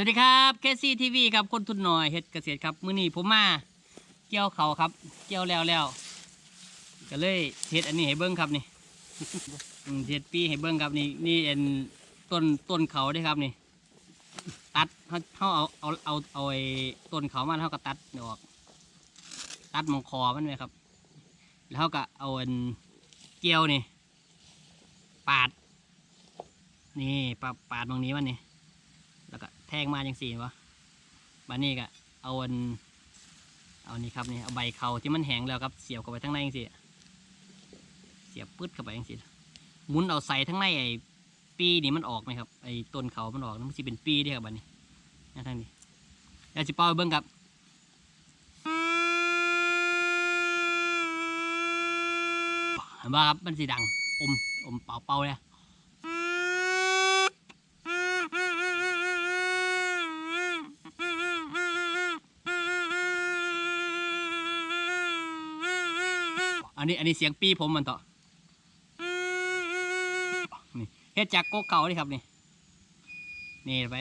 สวัสดีครับเคซี่ทีวีครับคนทุนหน่อยเฮ็ดเกษตรครับมื้อนี้ผมมาเกี่ยวเขาครับ เกี่ยวแล้วแล้วก็เลยเฮ็ดอันนี้ให้เบิ้งครับนี่เฮ็ดปีให้เบิ้งครับนี่นี่เอ็นต้นต้นเขาเด้ครับนี่ ตัดเขาเขาเอาเอาเอาเอาไอ้ต้นเขามาแล้วเขาก็ตัดออก ตัดมองคอมันไว้ครับ แล้วเขาก็เอาเอันเกี่ยวนี่ ปาด นี่ปาดปาดตรงนี้มันนี่ แทงมาจังสี่วะบานนี้ก็เอาอันเอานี่ครับนี่เอาใบเขาที่มันแห้งแล้วครับเสียบเข้าไปทั้งในจังสี่เสียบปึ๊ดเข้าไปจังสี่หมุนเอาใส่ทั้งในไอ้ปีนี่มันออกไหมครับไอ้ต้นเขามันออกมันสิเป็นปีเด้ครับบันนี้นั่นทางนี้เดี๋ยวสิเป่าเบิ้งครับเห็นป่ะครับมันสีดังอมอมเป่าเป่าเลย อันนี้อันนี้เสียงปีผมมันต่อนี่เฮ็ดจากโกกเก่าเลยครับนี่นี่ไป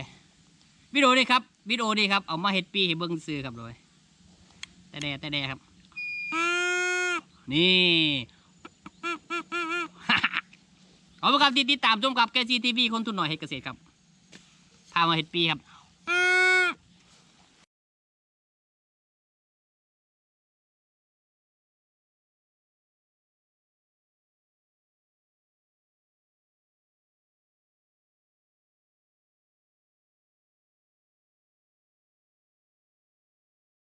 วิดีโอนี่ครับวิดีโอนี่ครับเอามาเฮ็ดปีให้เบิ้งซื้อครับเลยแต่แดแต่แดครับ นี่ขอบคุณครับที่ติดตามชมกับแกซีทีวีคนทุนหน่อยเฮ็ดเกษตรครับพามาเฮ็ดปีครับ